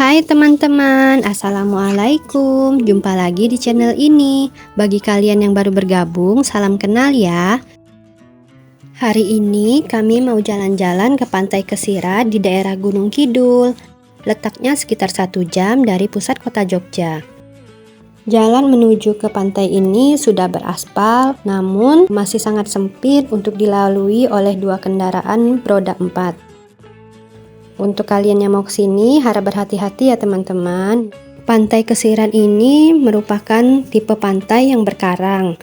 Hai teman-teman, Assalamualaikum. Jumpa lagi di channel ini. Bagi kalian yang baru bergabung, salam kenal ya. Hari ini kami mau jalan-jalan ke Pantai Kesira di daerah Gunung Kidul. Letaknya sekitar satu jam dari pusat kota Jogja Jalan menuju ke pantai ini sudah beraspal, namun masih sangat sempit untuk dilalui oleh dua kendaraan roda empat. Untuk kalian yang mau ke sini, harap berhati-hati ya teman-teman. Pantai Kesiran ini merupakan tipe pantai yang berkarang.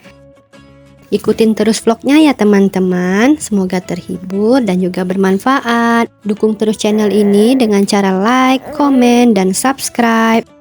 Ikutin terus vlognya ya teman-teman. Semoga terhibur dan juga bermanfaat. Dukung terus channel ini dengan cara like, komen, dan subscribe.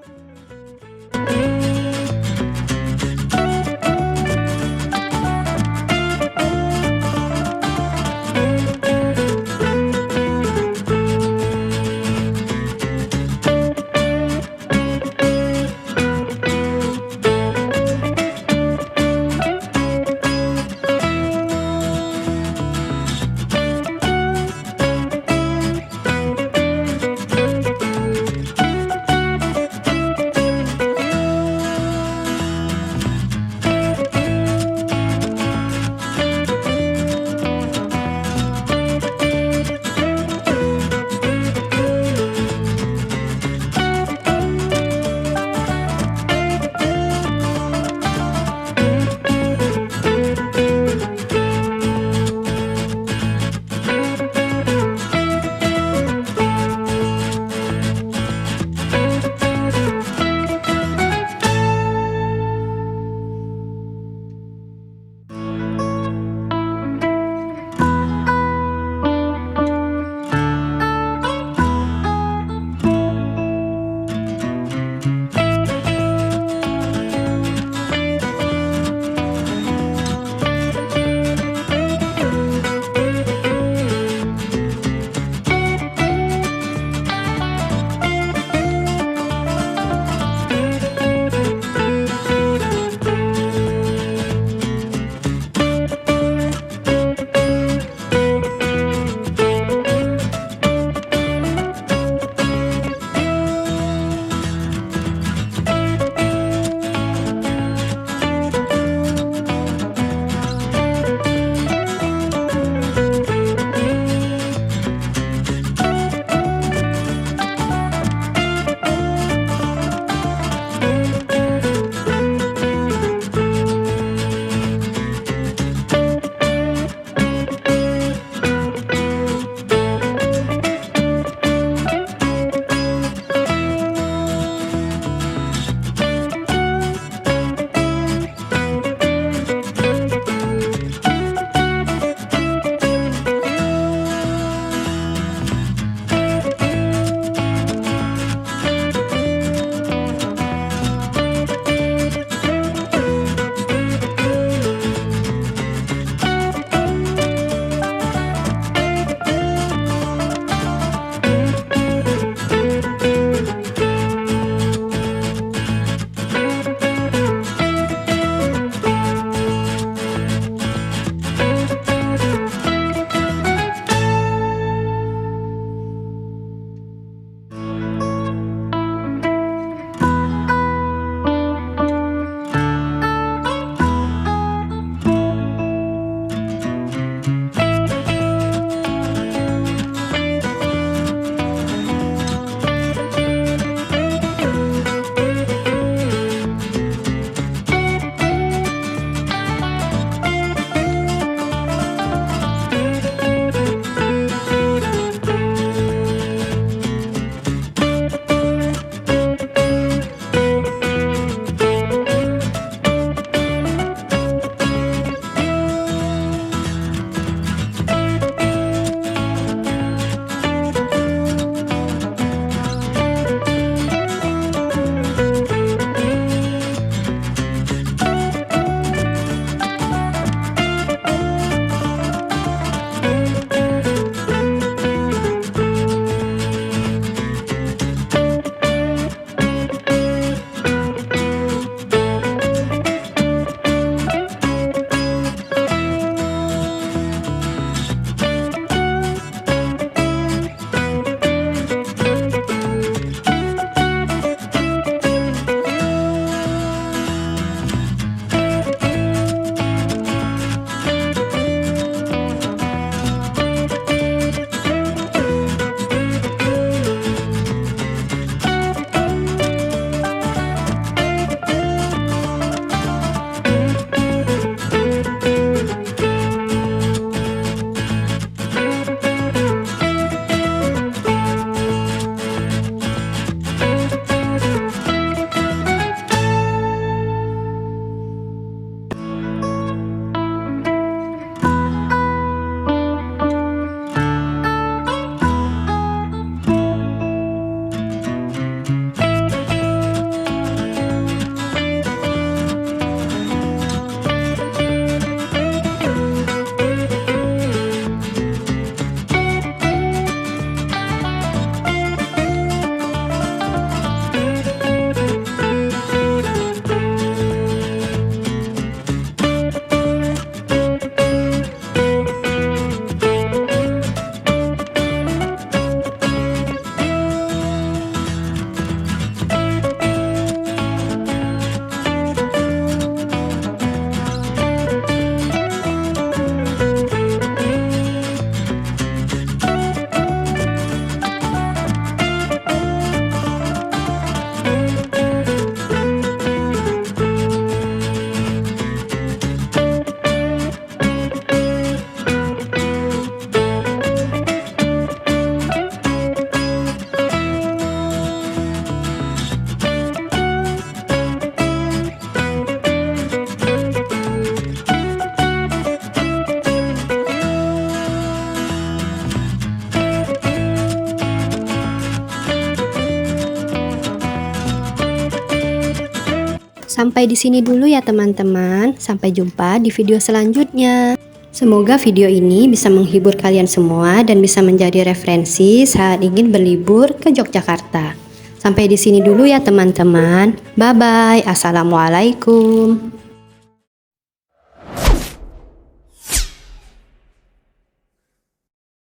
Sampai di sini dulu ya teman-teman. Sampai jumpa di video selanjutnya. Semoga video ini bisa menghibur kalian semua dan bisa menjadi referensi saat ingin berlibur ke Yogyakarta. Sampai di sini dulu ya teman-teman. Bye bye. Assalamualaikum.